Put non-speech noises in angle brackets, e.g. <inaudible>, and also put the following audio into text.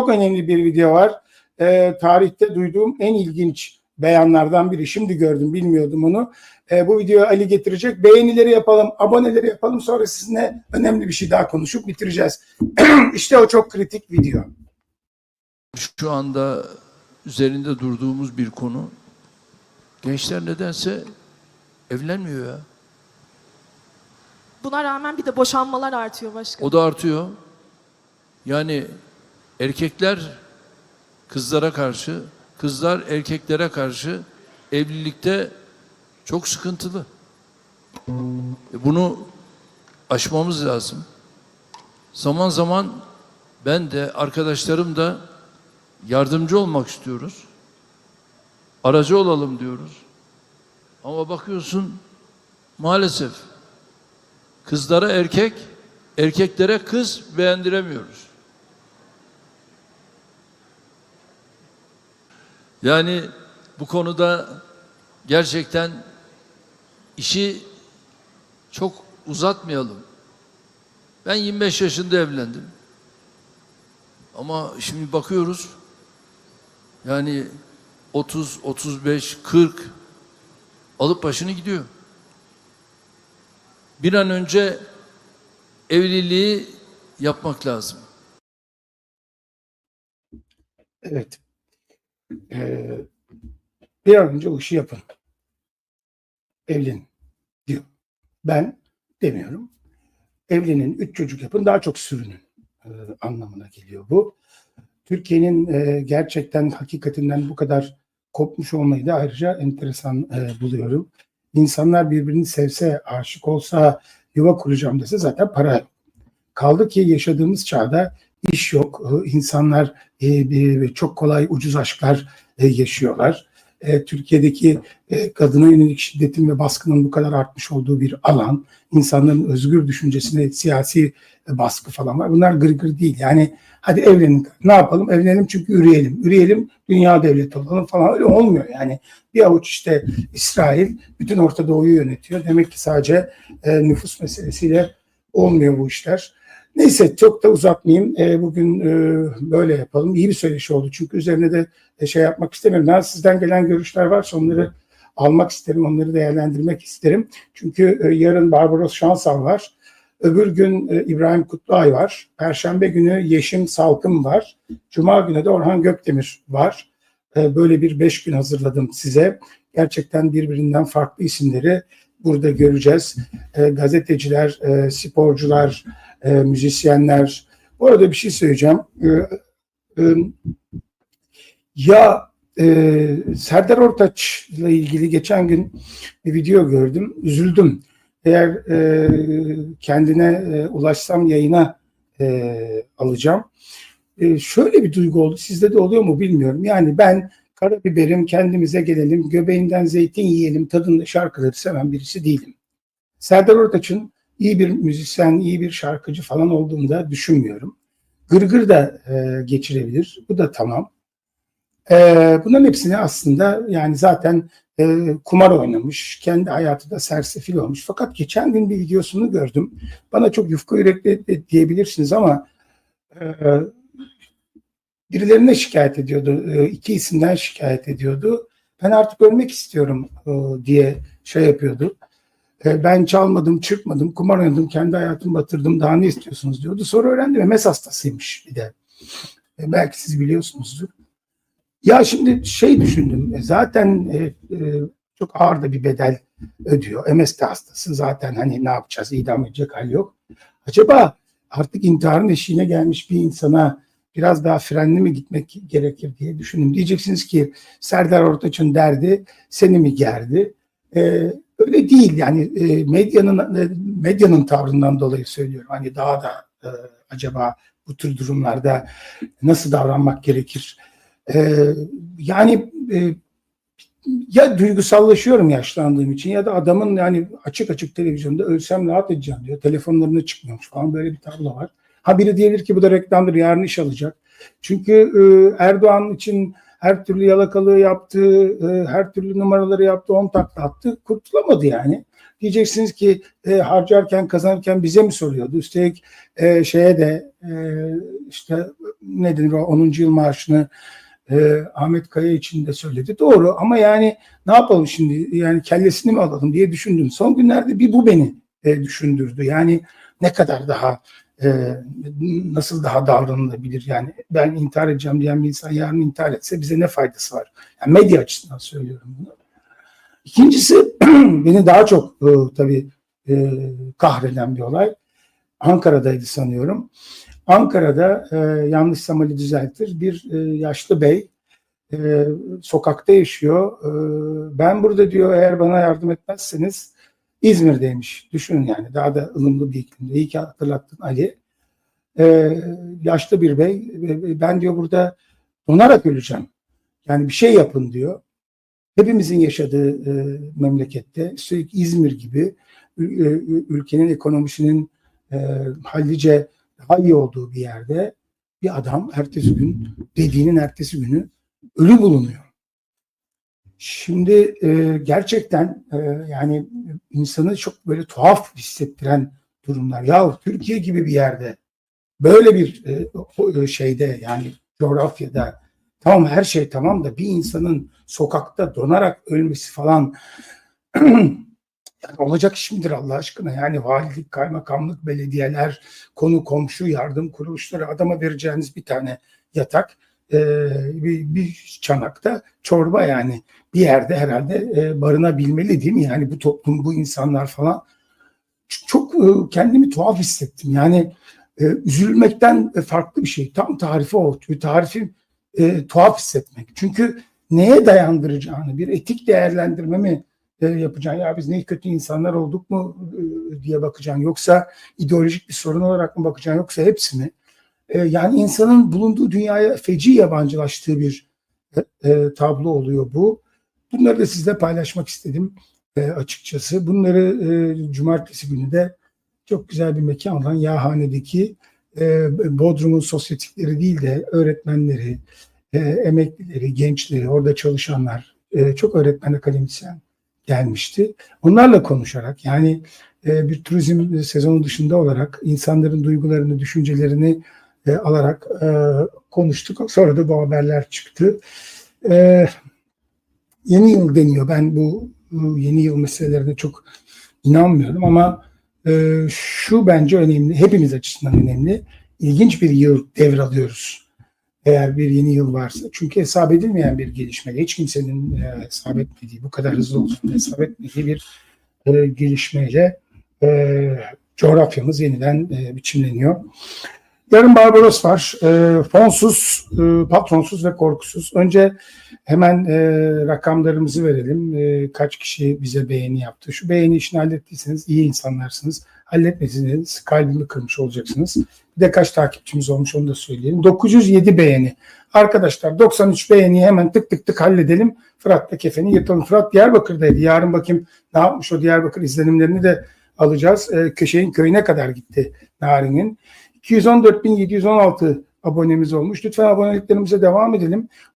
Çok önemli bir video var. Ee, tarihte duyduğum en ilginç beyanlardan biri. Şimdi gördüm, bilmiyordum onu. Ee, bu videoyu Ali getirecek. Beğenileri yapalım, aboneleri yapalım. Sonra sizinle önemli bir şey daha konuşup bitireceğiz. <clears throat> işte o çok kritik video. Şu anda üzerinde durduğumuz bir konu. Gençler nedense evlenmiyor ya. Buna rağmen bir de boşanmalar artıyor başkanım. O da artıyor. Yani erkekler kızlara karşı, kızlar erkeklere karşı evlilikte çok sıkıntılı. E Bunu aşmamız lazım. Zaman zaman ben de arkadaşlarım da yardımcı olmak istiyoruz. Aracı olalım diyoruz. Ama bakıyorsun maalesef kızlara erkek, erkeklere kız beğendiremiyoruz. Yani bu konuda gerçekten işi çok uzatmayalım. Ben 25 yaşında evlendim. Ama şimdi bakıyoruz yani 30, 35, 40 alıp başını gidiyor. Bir an önce evliliği yapmak lazım. Evet. Ee, bir an önce o işi yapın. Evlenin diyor. Ben demiyorum. Evlenin, üç çocuk yapın, daha çok sürünün e, anlamına geliyor bu. Türkiye'nin e, gerçekten hakikatinden bu kadar kopmuş olmayı da ayrıca enteresan e, buluyorum. İnsanlar birbirini sevse, aşık olsa, yuva kuracağım dese zaten para. Kaldı ki yaşadığımız çağda iş yok. E, İnsanlar e, bir- çok kolay ucuz aşklar e, yaşıyorlar. E, Türkiye'deki e, kadına yönelik şiddetin ve baskının bu kadar artmış olduğu bir alan, insanların özgür düşüncesine siyasi e, baskı falan var. Bunlar gırgır değil. Yani hadi evlenin. Ne yapalım? Evlenelim çünkü üreyelim. Üreyelim, dünya devleti olalım falan. Öyle olmuyor yani. Bir avuç işte İsrail bütün Orta Doğu'yu yönetiyor. Demek ki sadece e, nüfus meselesiyle olmuyor bu işler. Neyse çok da uzatmayayım. E, bugün e, böyle yapalım. İyi bir söyleşi oldu. Çünkü üzerine de e, şey yapmak istemiyorum. Ben sizden gelen görüşler varsa onları almak isterim. Onları değerlendirmek isterim. Çünkü e, yarın Barbaros Şansal var. Öbür gün e, İbrahim Kutluay var. Perşembe günü Yeşim Salkım var. Cuma günü de Orhan Gökdemir var. E, böyle bir beş gün hazırladım size. Gerçekten birbirinden farklı isimleri burada göreceğiz. E, gazeteciler, e, sporcular, e, müzisyenler. Bu arada bir şey söyleyeceğim. E, e, ya e, Serdar Ortaç'la ilgili geçen gün bir video gördüm. Üzüldüm. Eğer e, kendine e, ulaşsam yayına e, alacağım. E, şöyle bir duygu oldu. Sizde de oluyor mu bilmiyorum. Yani ben karabiberim kendimize gelelim, göbeğinden zeytin yiyelim tadında şarkıları seven birisi değilim. Serdar Ortaç'ın iyi bir müzisyen, iyi bir şarkıcı falan olduğunu da düşünmüyorum. Gırgır da e, geçirebilir. Bu da tamam. E, bunların hepsini aslında yani zaten e, kumar oynamış, kendi hayatı da sersefil olmuş. Fakat geçen gün bir videosunu gördüm. Bana çok yufka yürekli diyebilirsiniz ama e, birilerine şikayet ediyordu. E, iki isimden şikayet ediyordu. Ben artık ölmek istiyorum e, diye şey yapıyordu. E, ben çalmadım, çırpmadım, kumar oynadım, kendi hayatımı batırdım, daha ne istiyorsunuz diyordu. Sonra öğrendim MS hastasıymış bir de. E, belki siz biliyorsunuzdur. Ya şimdi şey düşündüm, e, zaten e, e, çok ağır da bir bedel ödüyor. MS de hastası zaten hani ne yapacağız, idam edecek hal yok. Acaba artık intiharın eşiğine gelmiş bir insana biraz daha frenli mi gitmek gerekir diye düşündüm. Diyeceksiniz ki Serdar Ortaç'ın derdi seni mi gerdi? E, öyle değil yani e, medyanın e, medyanın tavrından dolayı söylüyorum. Hani daha da e, acaba bu tür durumlarda nasıl davranmak gerekir? E, yani e, ya duygusallaşıyorum yaşlandığım için ya da adamın yani açık açık televizyonda ölsem rahat edeceğim diyor. Telefonlarına çıkmıyormuş falan böyle bir tablo var. Ha biri diyebilir ki bu da reklamdır yarın iş alacak. Çünkü e, Erdoğan için her türlü yalakalığı yaptı, e, her türlü numaraları yaptı, on takla attı. Kurtulamadı yani. Diyeceksiniz ki e, harcarken kazanırken bize mi soruyordu? Üstelik e, şeye de e, işte ne denir o 10. yıl maaşını e, Ahmet Kaya için de söyledi. Doğru ama yani ne yapalım şimdi yani kellesini mi alalım diye düşündüm. Son günlerde bir bu beni e, düşündürdü. Yani ne kadar daha e, nasıl daha davranılabilir yani ben intihar edeceğim diyen bir insan yarın intihar etse bize ne faydası var? Yani medya açısından söylüyorum bunu. İkincisi <clears throat> beni daha çok e, tabii e, kahreden bir olay. Ankara'daydı sanıyorum. Ankara'da e, yanlışsam Ali düzeltir bir e, yaşlı bey e, sokakta yaşıyor. E, ben burada diyor eğer bana yardım etmezseniz İzmir'deymiş. Düşünün yani daha da ılımlı bir iklimde. İyi ki hatırlattın Ali. E, yaşlı bir bey. Ben diyor burada donarak öleceğim. Yani bir şey yapın diyor. Hepimizin yaşadığı e, memlekette üstelik İzmir gibi e, ülkenin ekonomisinin e, hallice daha iyi olduğu bir yerde bir adam ertesi gün dediğinin ertesi günü ölü bulunuyor. Şimdi e, gerçekten e, yani insanı çok böyle tuhaf hissettiren durumlar. Ya Türkiye gibi bir yerde böyle bir e, o- şeyde yani coğrafyada tamam her şey tamam da bir insanın sokakta donarak ölmesi falan <clears throat> yani olacak iş midir Allah aşkına? Yani valilik, kaymakamlık, belediyeler, konu komşu yardım kuruluşları adama vereceğiniz bir tane yatak e, bir, bir çanakta çorba yani bir yerde herhalde e, barınabilmeli değil mi? Yani bu toplum, bu insanlar falan. Çok e, kendimi tuhaf hissettim. Yani e, üzülmekten farklı bir şey. Tam tarifi o. Tarifi e, tuhaf hissetmek. Çünkü neye dayandıracağını, bir etik değerlendirme mi e, yapacaksın? Ya biz ne kötü insanlar olduk mu e, diye bakacaksın. Yoksa ideolojik bir sorun olarak mı bakacaksın? Yoksa hepsi mi? E, yani insanın bulunduğu dünyaya feci yabancılaştığı bir e, e, tablo oluyor bu. Bunları da sizle paylaşmak istedim e, açıkçası. Bunları e, cumartesi günü de çok güzel bir mekan olan Yahane'deki e, Bodrum'un sosyetikleri değil de öğretmenleri, e, emeklileri, gençleri, orada çalışanlar, e, çok öğretmen akademisyen gelmişti. Onlarla konuşarak yani e, bir turizm sezonu dışında olarak insanların duygularını, düşüncelerini e, alarak e, konuştuk. Sonra da bu haberler çıktı. E, yeni yıl deniyor. Ben bu, yeni yıl meselelerine çok inanmıyorum ama e, şu bence önemli. Hepimiz açısından önemli. İlginç bir yıl devralıyoruz. Eğer bir yeni yıl varsa. Çünkü hesap edilmeyen bir gelişme. Hiç kimsenin e, hesap etmediği, bu kadar hızlı olsun hesap etmediği bir e, gelişmeyle e, coğrafyamız yeniden e, biçimleniyor. Yarın Barbaros var. E, fonsuz, e, patronsuz ve korkusuz. Önce hemen e, rakamlarımızı verelim. E, kaç kişi bize beğeni yaptı. Şu beğeni işini hallettiyseniz iyi insanlarsınız. Halletmediyseniz kalbimi kırmış olacaksınız. Bir de kaç takipçimiz olmuş onu da söyleyelim. 907 beğeni. Arkadaşlar 93 beğeniyi hemen tık tık tık halledelim. Fırat'la kefeni yırtalım. Fırat Diyarbakır'daydı. Yarın bakayım ne yapmış o Diyarbakır izlenimlerini de alacağız. E, köşeğin köyüne kadar gitti Narin'in. 214.716 abonemiz olmuş. Lütfen aboneliklerimize devam edelim.